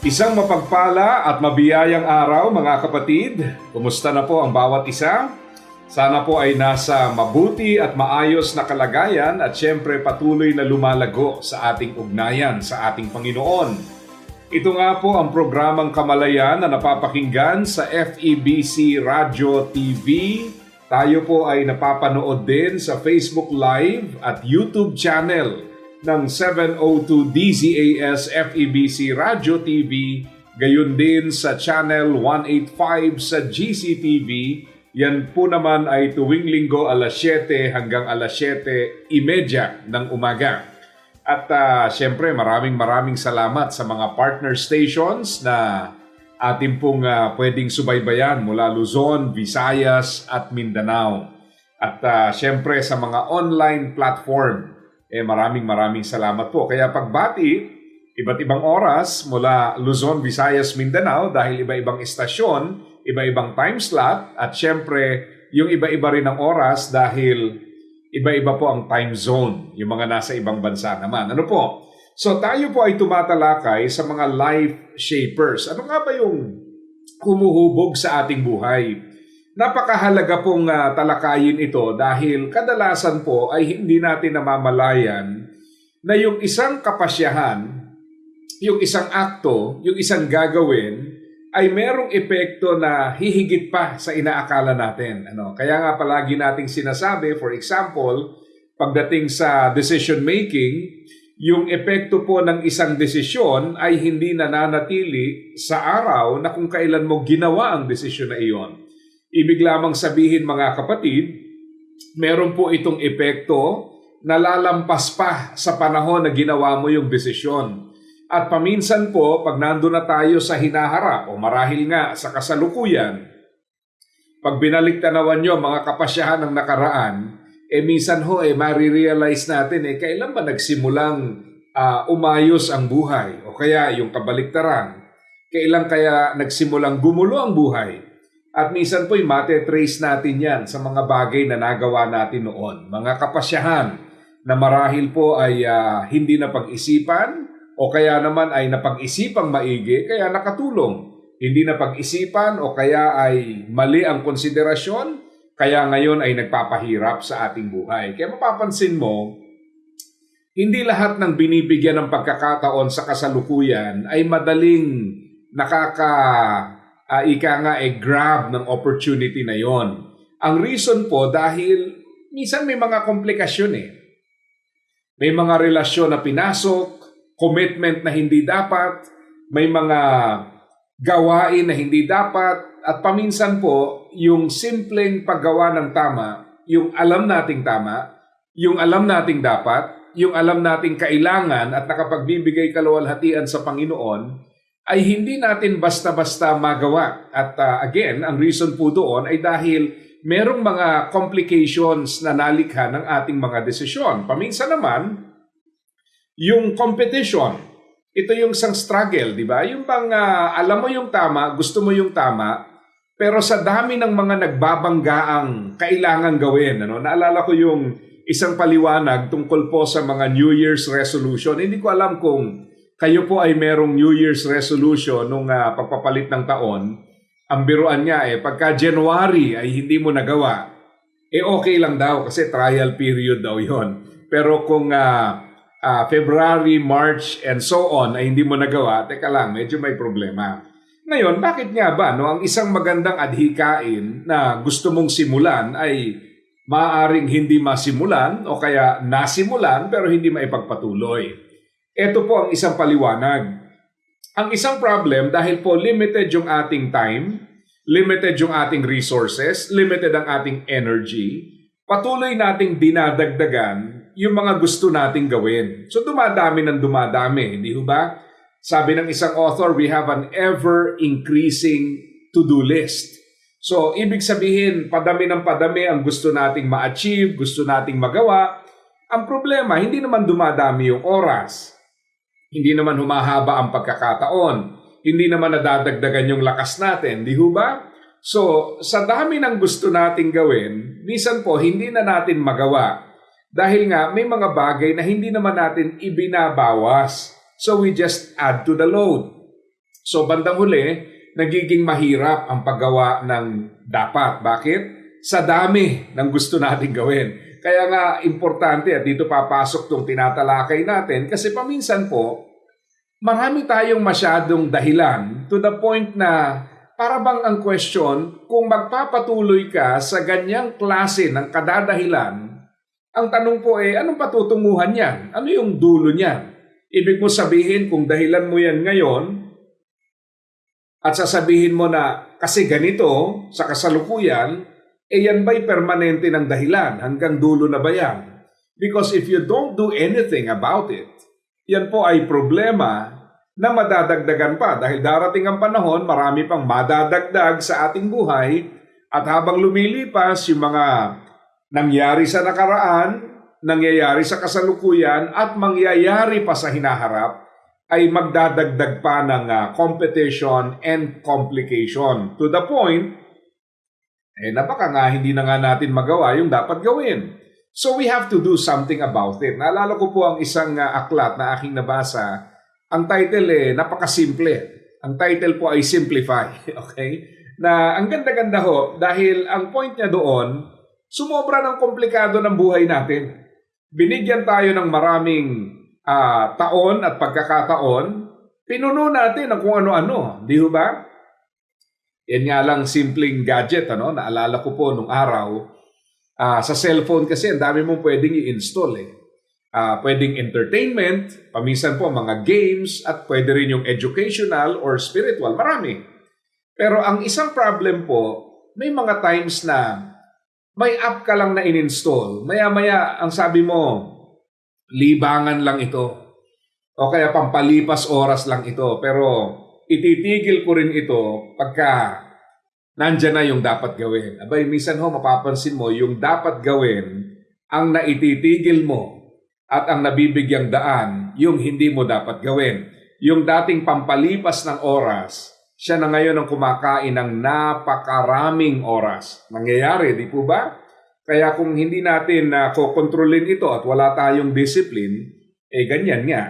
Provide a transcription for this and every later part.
Isang mapagpala at mabiyayang araw mga kapatid. Kumusta na po ang bawat isa? Sana po ay nasa mabuti at maayos na kalagayan at syempre patuloy na lumalago sa ating ugnayan sa ating Panginoon. Ito nga po ang programang Kamalayan na napapakinggan sa FEBC Radio TV. Tayo po ay napapanood din sa Facebook Live at YouTube channel ng 702 DZAS FEBC Radio TV, gayon din sa Channel 185 sa GCTV. Yan po naman ay tuwing linggo alas 7 hanggang alas 7.30 ng umaga. At uh, syempre maraming maraming salamat sa mga partner stations na ating pong uh, pwedeng subaybayan mula Luzon, Visayas at Mindanao. At uh, syempre sa mga online platform eh maraming maraming salamat po. Kaya pagbati, iba't ibang oras mula Luzon, Visayas, Mindanao dahil iba-ibang istasyon, iba-ibang time slot at syempre yung iba-iba rin ang oras dahil iba-iba po ang time zone, yung mga nasa ibang bansa naman. Ano po? So tayo po ay tumatalakay sa mga life shapers. Ano nga ba yung humuhubog sa ating buhay? Napakahalaga pong uh, talakayin ito dahil kadalasan po ay hindi natin namamalayan na yung isang kapasyahan, yung isang akto, yung isang gagawin ay merong epekto na hihigit pa sa inaakala natin. Ano? Kaya nga palagi nating sinasabi, for example, pagdating sa decision making, yung epekto po ng isang desisyon ay hindi nananatili sa araw na kung kailan mo ginawa ang desisyon na iyon. Ibig lamang sabihin mga kapatid, meron po itong epekto na lalampas pa sa panahon na ginawa mo yung desisyon. At paminsan po, pag nandun na tayo sa hinaharap o marahil nga sa kasalukuyan, pag binalik tanawan nyo mga kapasyahan ng nakaraan, eh minsan ho, eh marirealize natin, eh kailan ba nagsimulang uh, umayos ang buhay? O kaya yung kabaliktaran, kailan kaya nagsimulang gumulo ang buhay? At minsan po'y mate-trace natin yan sa mga bagay na nagawa natin noon. Mga kapasyahan na marahil po ay uh, hindi na pag-isipan o kaya naman ay napag-isipang maigi kaya nakatulong. Hindi na pag-isipan o kaya ay mali ang konsiderasyon kaya ngayon ay nagpapahirap sa ating buhay. Kaya mapapansin mo, hindi lahat ng binibigyan ng pagkakataon sa kasalukuyan ay madaling nakaka uh, ika nga e grab ng opportunity na yon. Ang reason po dahil minsan may mga komplikasyon eh. May mga relasyon na pinasok, commitment na hindi dapat, may mga gawain na hindi dapat, at paminsan po, yung simpleng paggawa ng tama, yung alam nating tama, yung alam nating dapat, yung alam nating kailangan at nakapagbibigay kaluwalhatian sa Panginoon, ay hindi natin basta-basta magawa. At uh, again, ang reason po doon ay dahil merong mga complications na nalikha ng ating mga desisyon. Paminsan naman, yung competition, ito yung isang struggle, di ba? Yung bang uh, alam mo yung tama, gusto mo yung tama, pero sa dami ng mga nagbabanggaang kailangan gawin, ano? Naalala ko yung isang paliwanag tungkol po sa mga New Year's resolution. Hindi ko alam kung kayo po ay merong New Year's resolution nung uh, pagpapalit ng taon, ang biruan niya eh, pagka January ay hindi mo nagawa, eh okay lang daw kasi trial period daw yon. Pero kung uh, uh, February, March, and so on ay hindi mo nagawa, teka lang, medyo may problema. Ngayon, bakit nga ba no, ang isang magandang adhikain na gusto mong simulan ay maaaring hindi masimulan o kaya nasimulan pero hindi maipagpatuloy? Ito po ang isang paliwanag. Ang isang problem dahil po limited yung ating time, limited yung ating resources, limited ang ating energy, patuloy nating dinadagdagan yung mga gusto nating gawin. So dumadami ng dumadami, hindi ba? sabi ng isang author, we have an ever-increasing to-do list. So, ibig sabihin, padami ng padami ang gusto nating ma-achieve, gusto nating magawa. Ang problema, hindi naman dumadami yung oras. Hindi naman humahaba ang pagkakataon. Hindi naman nadadagdagan yung lakas natin, di ho ba? So, sa dami ng gusto nating gawin, minsan po hindi na natin magawa. Dahil nga may mga bagay na hindi naman natin ibinabawas. So we just add to the load. So bandang huli, nagiging mahirap ang paggawa ng dapat. Bakit? Sa dami ng gusto nating gawin. Kaya nga importante at dito papasok tong tinatalakay natin kasi paminsan po, marami tayong masyadong dahilan to the point na para bang ang question, kung magpapatuloy ka sa ganyang klase ng kadadahilan, ang tanong po eh, anong patutunguhan yan? Ano yung dulo niyan? Ibig mo sabihin kung dahilan mo yan ngayon at sasabihin mo na kasi ganito sa kasalukuyan, eh yan ba'y permanente ng dahilan? Hanggang dulo na ba yan? Because if you don't do anything about it, yan po ay problema na madadagdagan pa dahil darating ang panahon, marami pang madadagdag sa ating buhay at habang lumilipas yung mga nangyari sa nakaraan, nangyayari sa kasalukuyan at mangyayari pa sa hinaharap ay magdadagdag pa ng ah, competition and complication to the point eh na baka nga hindi na nga natin magawa yung dapat gawin. So we have to do something about it. Naalala ko po ang isang ah, aklat na aking nabasa. Ang title eh napakasimple. Ang title po ay Simplify, okay? Na ang ganda-ganda ho dahil ang point niya doon sumobra ng komplikado ng buhay natin. Binigyan tayo ng maraming ah, taon at pagkakataon, pinuno natin ng kung ano-ano, di ba? Yan nga lang simpleng gadget, ano? Naalala ko po nung araw, ah, sa cellphone kasi ang dami mong pwedeng i-install eh. Ah, pwedeng entertainment, paminsan po mga games, at pwede rin yung educational or spiritual, marami. Pero ang isang problem po, may mga times na may app ka lang na in-install. Maya-maya, ang sabi mo, libangan lang ito. O kaya pampalipas oras lang ito. Pero ititigil ko rin ito pagka nandyan na yung dapat gawin. Abay, minsan ho, mapapansin mo, yung dapat gawin, ang naititigil mo at ang nabibigyang daan, yung hindi mo dapat gawin. Yung dating pampalipas ng oras, siya na ngayon ang kumakain ng napakaraming oras. Nangyayari, di po ba? Kaya kung hindi natin na kokontrolin ito at wala tayong discipline, eh ganyan nga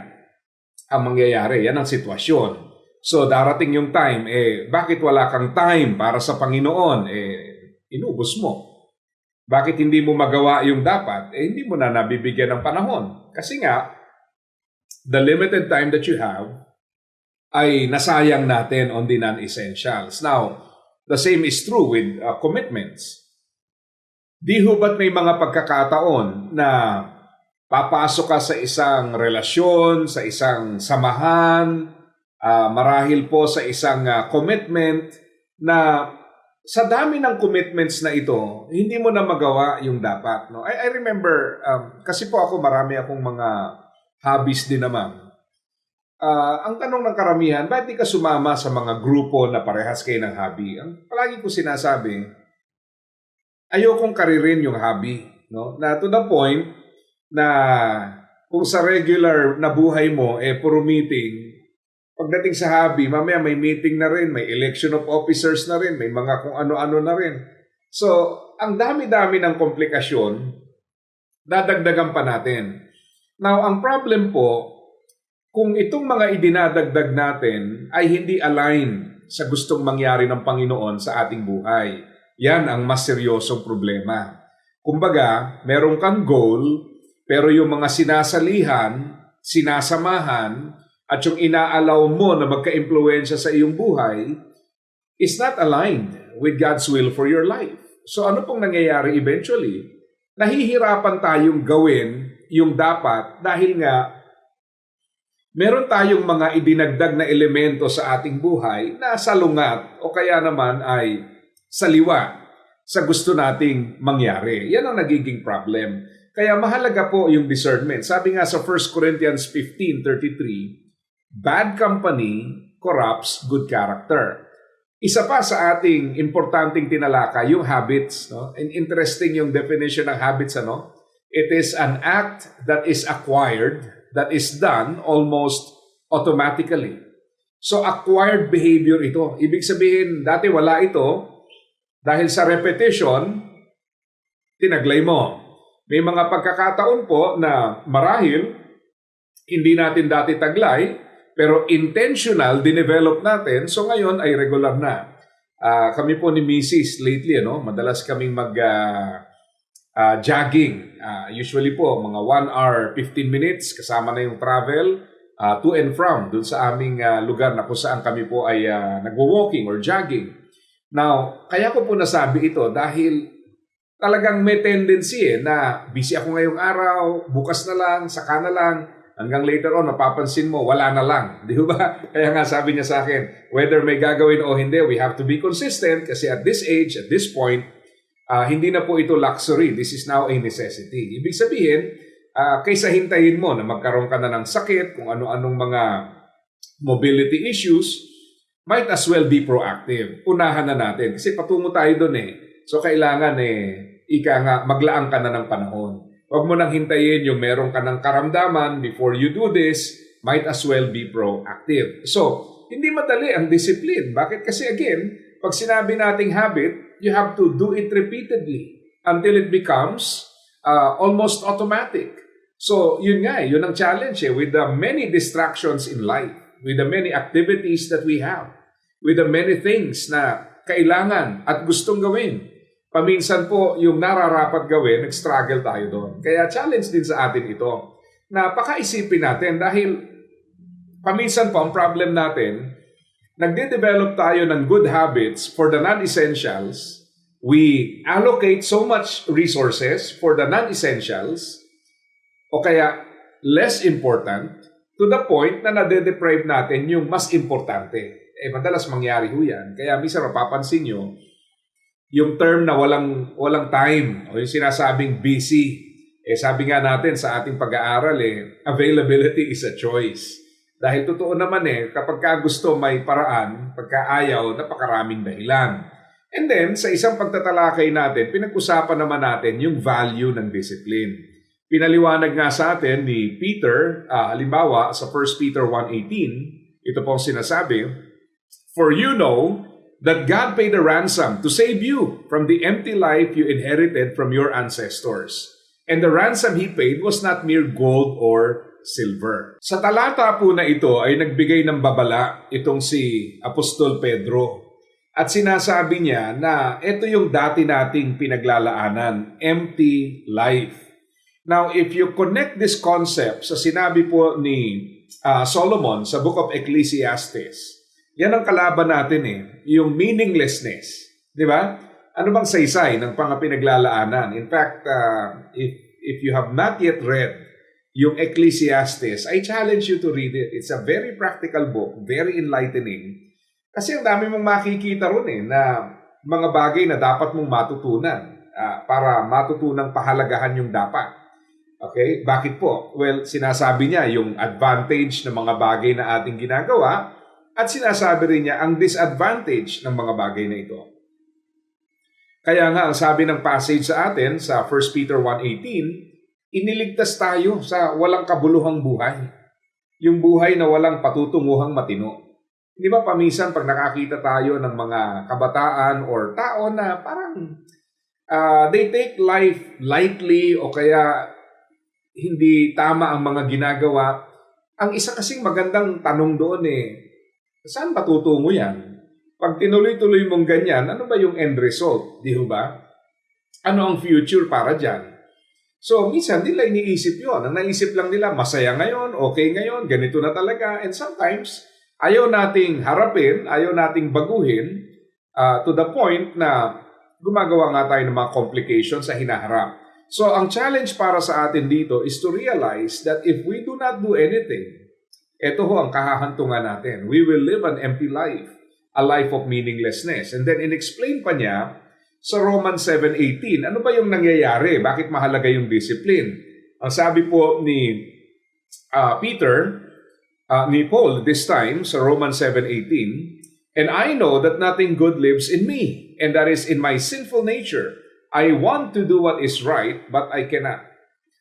ang mangyayari. Yan ang sitwasyon. So darating yung time, eh bakit wala kang time para sa Panginoon? Eh inubos mo. Bakit hindi mo magawa yung dapat? Eh hindi mo na nabibigyan ng panahon. Kasi nga, the limited time that you have ay nasayang natin on the non-essentials. Now, the same is true with uh, commitments. Di ho ba't may mga pagkakataon na papasok ka sa isang relasyon, sa isang samahan, ah, marahil po sa isang ah, commitment na sa dami ng commitments na ito, hindi mo na magawa yung dapat. No? I, I remember, um, kasi po ako marami akong mga hobbies din naman. Ah, ang tanong ng karamihan, bakit di ka sumama sa mga grupo na parehas kayo ng hobby? Ang palagi ko sinasabi, ayokong karirin yung hobby. No? Na to the point na kung sa regular na buhay mo, eh puro meeting, pagdating sa hobby, mamaya may meeting na rin, may election of officers na rin, may mga kung ano-ano na rin. So, ang dami-dami ng komplikasyon, dadagdagan pa natin. Now, ang problem po, kung itong mga idinadagdag natin ay hindi align sa gustong mangyari ng Panginoon sa ating buhay, yan ang mas seryosong problema. Kumbaga, meron kang goal, pero yung mga sinasalihan, sinasamahan, at yung inaalaw mo na magka-impluensya sa iyong buhay is not aligned with God's will for your life. So ano pong nangyayari eventually? Nahihirapan tayong gawin yung dapat dahil nga meron tayong mga idinagdag na elemento sa ating buhay na salungat o kaya naman ay saliwa sa gusto nating mangyari. Yan ang nagiging problem. Kaya mahalaga po yung discernment. Sabi nga sa 1 Corinthians 15.33, bad company corrupts good character. Isa pa sa ating importanteng tinalaka, yung habits. No? And interesting yung definition ng habits. Ano? It is an act that is acquired, that is done almost automatically. So acquired behavior ito. Ibig sabihin, dati wala ito, dahil sa repetition, tinaglay mo. May mga pagkakataon po na marahil, hindi natin dati taglay, pero intentional, dinevelop natin, so ngayon ay regular na. Ah, kami po ni Mrs. lately, ano, madalas kaming mag ah, ah, jogging. Ah, usually po, mga 1 hour, 15 minutes, kasama na yung travel, ah, to and from, dun sa aming ah, lugar na kung saan kami po ay ah, nagwo-walking or jogging. Now, kaya ko po nasabi ito dahil talagang may tendency eh na busy ako ngayong araw, bukas na lang, saka na lang, hanggang later on, mapapansin mo, wala na lang. Di ba? Kaya nga sabi niya sa akin, whether may gagawin o hindi, we have to be consistent kasi at this age, at this point, ah, hindi na po ito luxury. This is now a necessity. Ibig sabihin, ah, kaysa hintayin mo na magkaroon ka na ng sakit, kung ano-anong mga mobility issues, might as well be proactive. Unahan na natin kasi patungo tayo doon eh. So kailangan eh, ika nga, maglaan ka na ng panahon. Huwag mo nang hintayin yung meron ka ng karamdaman before you do this, might as well be proactive. So, hindi madali ang discipline. Bakit? Kasi again, pag sinabi nating habit, you have to do it repeatedly until it becomes uh, almost automatic. So, yun nga eh, yun ang challenge eh, with the many distractions in life, with the many activities that we have, with the many things na kailangan at gustong gawin. Paminsan po, yung nararapat gawin, nag-struggle tayo doon. Kaya challenge din sa atin ito. Na pakaisipin natin dahil paminsan po ang problem natin, nagde-develop tayo ng good habits for the non-essentials. We allocate so much resources for the non-essentials o kaya less important to the point na nade-deprive natin yung mas importante. Eh, madalas mangyari ho yan. Kaya minsan mapapansin nyo, yung term na walang, walang time o yung sinasabing busy, eh sabi nga natin sa ating pag-aaral eh, availability is a choice. Dahil totoo naman eh, kapag ka gusto may paraan, pagka ayaw, napakaraming dahilan. And then, sa isang pagtatalakay natin, pinag-usapan naman natin yung value ng discipline. Pinaliwanag nga sa atin ni Peter, ah, halimbawa sa 1 Peter 1.18, ito pong sinasabi, For you know that God paid a ransom to save you from the empty life you inherited from your ancestors. And the ransom He paid was not mere gold or silver. Sa talata po na ito ay nagbigay ng babala itong si Apostol Pedro. At sinasabi niya na ito yung dati nating pinaglalaanan, empty life. Now, if you connect this concept sa sinabi po ni ah, Solomon sa Book of Ecclesiastes, yan ang kalaban natin eh, yung meaninglessness. Di ba? Ano bang saysay ng pangapinaglalaanan? In fact, uh, if, if you have not yet read yung Ecclesiastes, I challenge you to read it. It's a very practical book, very enlightening. Kasi ang dami mong makikita ron eh, na mga bagay na dapat mong matutunan ah, para matutunang pahalagahan yung dapat. Okay? Bakit po? Well, sinasabi niya yung advantage ng mga bagay na ating ginagawa at sinasabi rin niya ang disadvantage ng mga bagay na ito. Kaya nga, ang sabi ng passage sa atin sa 1 Peter 1.18, iniligtas tayo sa walang kabuluhang buhay. Yung buhay na walang patutunguhang matino. Di ba paminsan pag nakakita tayo ng mga kabataan or tao na parang ah, they take life lightly o kaya hindi tama ang mga ginagawa. Ang isa kasing magandang tanong doon eh, saan ba tutungo yan? Pag tinuloy-tuloy mong ganyan, ano ba yung end result? Di ba? Ano ang future para dyan? So, minsan nila iniisip yon. Ang naisip lang nila, masaya ngayon, okay ngayon, ganito na talaga. And sometimes, ayaw nating harapin, ayaw nating baguhin ah, to the point na gumagawa nga tayo ng mga complications sa hinaharap. So, ang challenge para sa atin dito is to realize that if we do not do anything, ito ho ang kahahantungan natin. We will live an empty life, a life of meaninglessness. And then in-explain pa niya sa Romans 7.18, ano ba yung nangyayari? Bakit mahalaga yung discipline? Ang sabi po ni ah, Peter, uh, ni Paul this time sa Romans 7.18, And I know that nothing good lives in me, and that is in my sinful nature. I want to do what is right, but I cannot.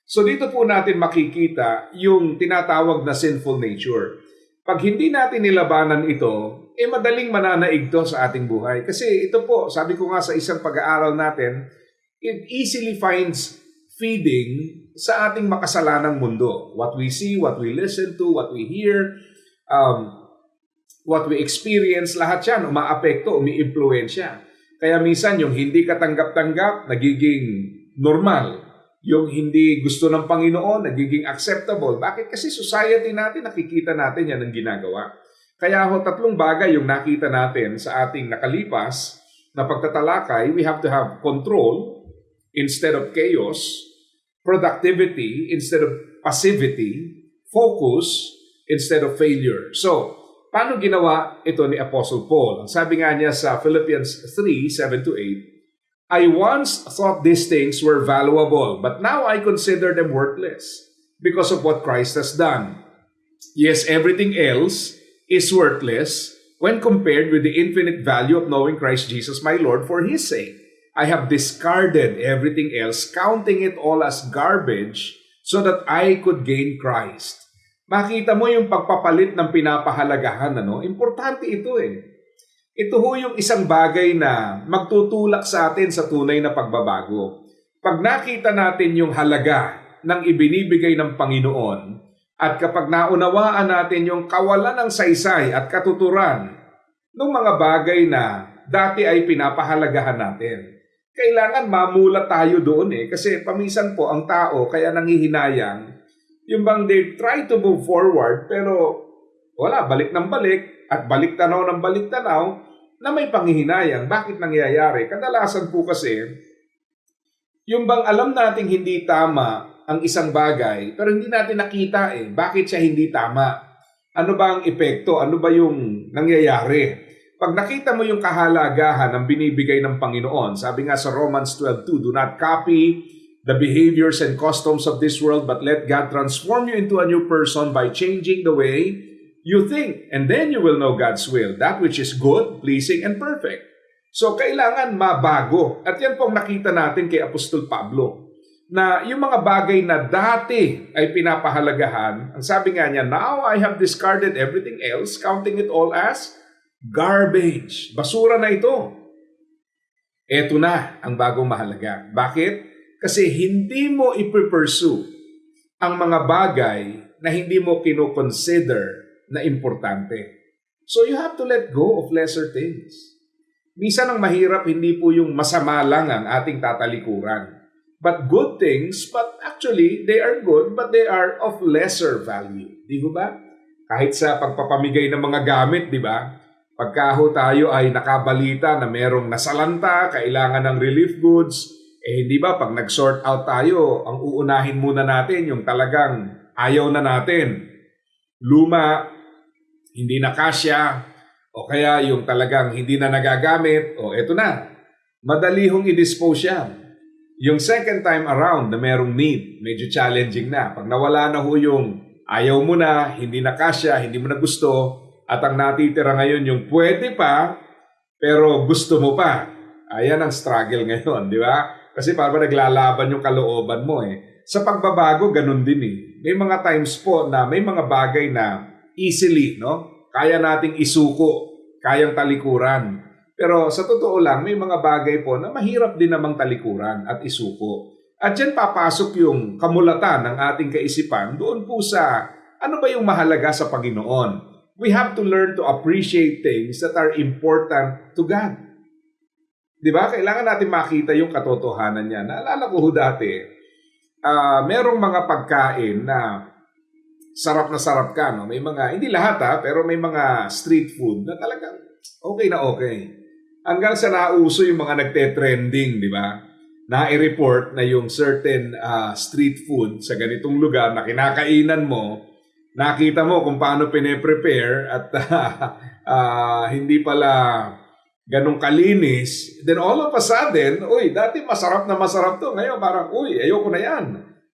So dito po natin makikita yung tinatawag na sinful nature. Pag hindi natin nilabanan ito, eh madaling mananaig to sa ating buhay. Kasi ito po, sabi ko nga sa isang pag-aaral natin, it easily finds feeding sa ating makasalanang mundo. What we see, what we listen to, what we hear, um, what we experience, lahat yan umaapekto, umi-impluensya. Kaya minsan yung hindi katanggap-tanggap, nagiging normal. Yung hindi gusto ng Panginoon, nagiging acceptable. Bakit? Kasi society natin, nakikita natin yan ang ginagawa. Kaya ho, tatlong bagay yung nakita natin sa ating nakalipas na pagtatalakay, we have to have control instead of chaos, productivity instead of passivity, focus instead of failure. So, paano ginawa ito ni Apostle Paul? Ang sabi nga niya sa Philippians 3, 7 to 8, I once thought these things were valuable, but now I consider them worthless because of what Christ has done. Yes, everything else is worthless when compared with the infinite value of knowing Christ Jesus my Lord for His sake. I have discarded everything else, counting it all as garbage so that I could gain Christ. Makita mo yung pagpapalit ng pinapahalagahan, ano? Importante ito eh. Ito ho yung isang bagay na magtutulak sa atin sa tunay na pagbabago. Pag nakita natin yung halaga ng ibinibigay ng Panginoon at kapag naunawaan natin yung kawalan ng saysay at katuturan ng mga bagay na dati ay pinapahalagahan natin, kailangan mamula tayo doon eh. Kasi paminsan po ang tao kaya nangihinayang, yung bang they try to move forward pero wala, balik ng balik at balik tanaw ng balik tanaw na may panghihinayang. Bakit nangyayari? Kadalasan po kasi, yung bang alam nating hindi tama ang isang bagay, pero hindi natin nakita eh. Bakit siya hindi tama? Ano ba ang epekto? Ano ba yung nangyayari? Pag nakita mo yung kahalagahan ng binibigay ng Panginoon, sabi nga sa Romans 12.2, Do not copy the behaviors and customs of this world, but let God transform you into a new person by changing the way you think. And then you will know God's will, that which is good, pleasing, and perfect. So, kailangan mabago. At yan pong nakita natin kay Apostol Pablo na yung mga bagay na dati ay pinapahalagahan, ang sabi nga niya, Now I have discarded everything else, counting it all as garbage. Basura na ito. Ito na ang bagong mahalaga. Bakit? Kasi hindi mo ipipursue ang mga bagay na hindi mo kinoconsider na importante. So you have to let go of lesser things. Minsan ang mahirap hindi po yung masama lang ang ating tatalikuran. But good things, but actually they are good but they are of lesser value. Di ba? Kahit sa pagpapamigay ng mga gamit, di ba? Pagka tayo ay nakabalita na merong nasalanta, kailangan ng relief goods, eh hindi ba pag nag-sort out tayo, ang uunahin muna natin yung talagang ayaw na natin. Luma, hindi na kasya, o kaya yung talagang hindi na nagagamit, o eto na, madali hong i-dispose yan. Yung second time around na merong need, medyo challenging na. Pag nawala na ho yung ayaw mo na, hindi na kasya, hindi mo na gusto, at ang natitira ngayon yung pwede pa, pero gusto mo pa. Ayan ang struggle ngayon, di ba? Kasi parang naglalaban yung kalooban mo eh. Sa pagbabago, ganun din eh. May mga times po na may mga bagay na easily, no? Kaya nating isuko, kayang talikuran. Pero sa totoo lang, may mga bagay po na mahirap din namang talikuran at isuko. At dyan papasok yung kamulatan ng ating kaisipan doon po sa ano ba yung mahalaga sa Panginoon we have to learn to appreciate things that are important to God. Di ba? Kailangan natin makita yung katotohanan niya. Naalala ko ho dati, uh, merong mga pagkain na sarap na sarap ka. No? May mga, hindi lahat ha, pero may mga street food na talagang okay na okay. Hanggang sa nauso yung mga nagte-trending, di ba? Na-report na yung certain uh, street food sa ganitong lugar na kinakainan mo, nakita mo kung paano pine-prepare at uh, uh, hindi pala ganong kalinis, then all of a sudden, uy, dati masarap na masarap to. Ngayon parang, uy, ayoko na yan.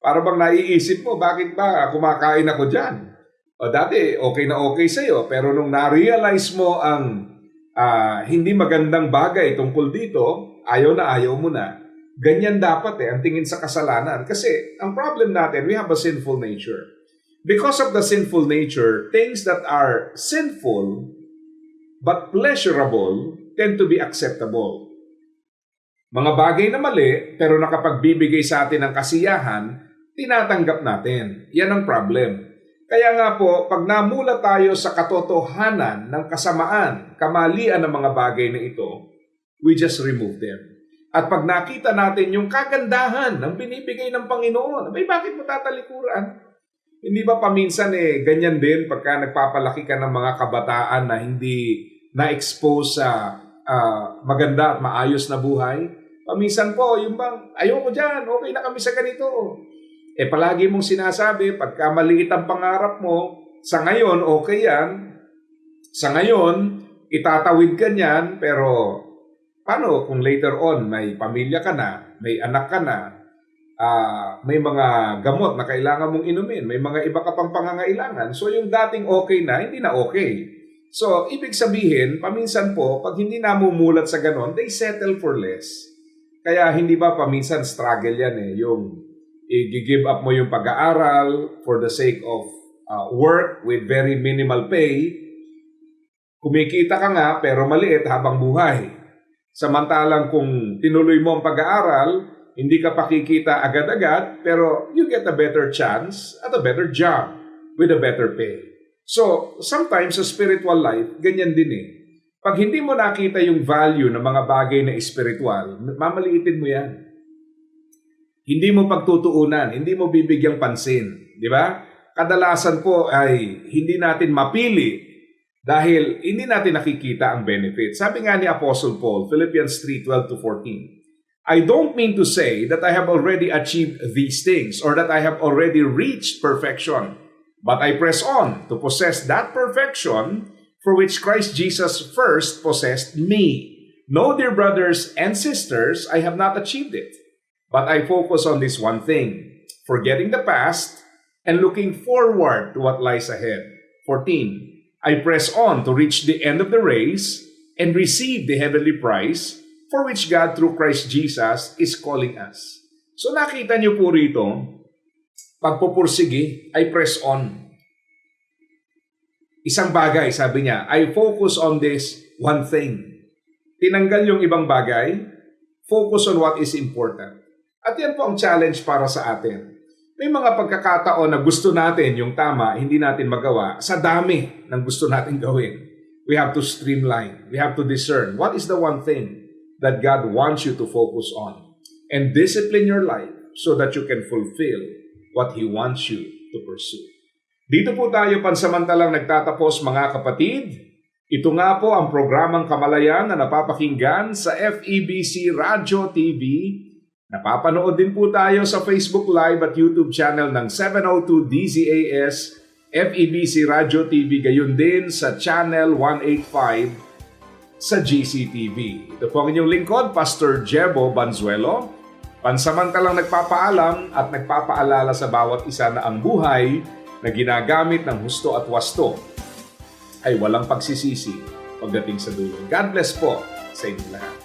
Para bang naiisip mo, bakit ba kumakain ako dyan? O dati, okay na okay sa'yo, pero nung na-realize mo ang ah, hindi magandang bagay tungkol dito, ayaw na ayaw mo na. Ganyan dapat eh, ang tingin sa kasalanan. Kasi ang problem natin, we have a sinful nature. Because of the sinful nature, things that are sinful but pleasurable tend to be acceptable. Mga bagay na mali, pero nakapagbibigay sa atin ng kasiyahan, tinatanggap natin. Yan ang problem. Kaya nga po, pag namula tayo sa katotohanan ng kasamaan, kamalian ng mga bagay na ito, we just remove them. At pag nakita natin yung kagandahan ng binibigay ng Panginoon, may bakit mo tatalikuran? Hindi ba paminsan eh, ganyan din pagka nagpapalaki ka ng mga kabataan na hindi na-expose sa ah, maganda at maayos na buhay? Paminsan po, yung bang, ayoko dyan, okay na kami sa ganito. Eh palagi mong sinasabi, pagka maliit ang pangarap mo, sa ngayon, okay yan. Sa ngayon, itatawid ka niyan, pero paano kung later on may pamilya ka na, may anak ka na, ah, may mga gamot na kailangan mong inumin, may mga iba ka pang pangangailangan, so yung dating okay na, hindi na okay. So, ibig sabihin, paminsan po, pag hindi namumulat sa ganon, they settle for less. Kaya hindi ba paminsan struggle yan eh, yung i-give up mo yung pag-aaral for the sake of uh, work with very minimal pay, kumikita ka nga pero maliit habang buhay. Samantalang kung tinuloy mo ang pag-aaral, hindi ka pakikita agad-agad, pero you get a better chance at a better job with a better pay. So, sometimes sa spiritual life, ganyan din eh. Pag hindi mo nakita yung value ng mga bagay na spiritual, mamaliitin mo yan. Hindi mo pagtutuunan, hindi mo bibigyang pansin, di ba? Kadalasan po ay hindi natin mapili dahil hindi natin nakikita ang benefit. Sabi nga ni Apostle Paul, Philippians 3:12 to 14, I don't mean to say that I have already achieved these things or that I have already reached perfection, but I press on to possess that perfection for which Christ Jesus first possessed me. No, dear brothers and sisters, I have not achieved it, but I focus on this one thing, forgetting the past and looking forward to what lies ahead. 14. I press on to reach the end of the race and receive the heavenly prize for which God through Christ Jesus is calling us. So nakita niyo po rito, pagpupursige ay press on. Isang bagay, sabi niya, I focus on this one thing. Tinanggal yung ibang bagay, focus on what is important. At yan po ang challenge para sa atin. May mga pagkakataon na gusto natin yung tama, hindi natin magawa sa dami ng gusto natin gawin. We have to streamline. We have to discern what is the one thing that God wants you to focus on and discipline your life so that you can fulfill what He wants you to pursue. Dito po tayo pansamantalang nagtatapos mga kapatid. Ito nga po ang programang Kamalayan na napapakinggan sa FEBC Radio TV Napapanood din po tayo sa Facebook Live at YouTube channel ng 702 DZAS, FEBC Radio TV, gayon din sa channel 185 sa GCTV. Ito po ang inyong lingkod, Pastor Jebo Banzuelo. Pansamantalang nagpapaalam at nagpapaalala sa bawat isa na ang buhay na ginagamit ng husto at wasto ay walang pagsisisi pagdating sa dulo. God bless po sa inyo lahat.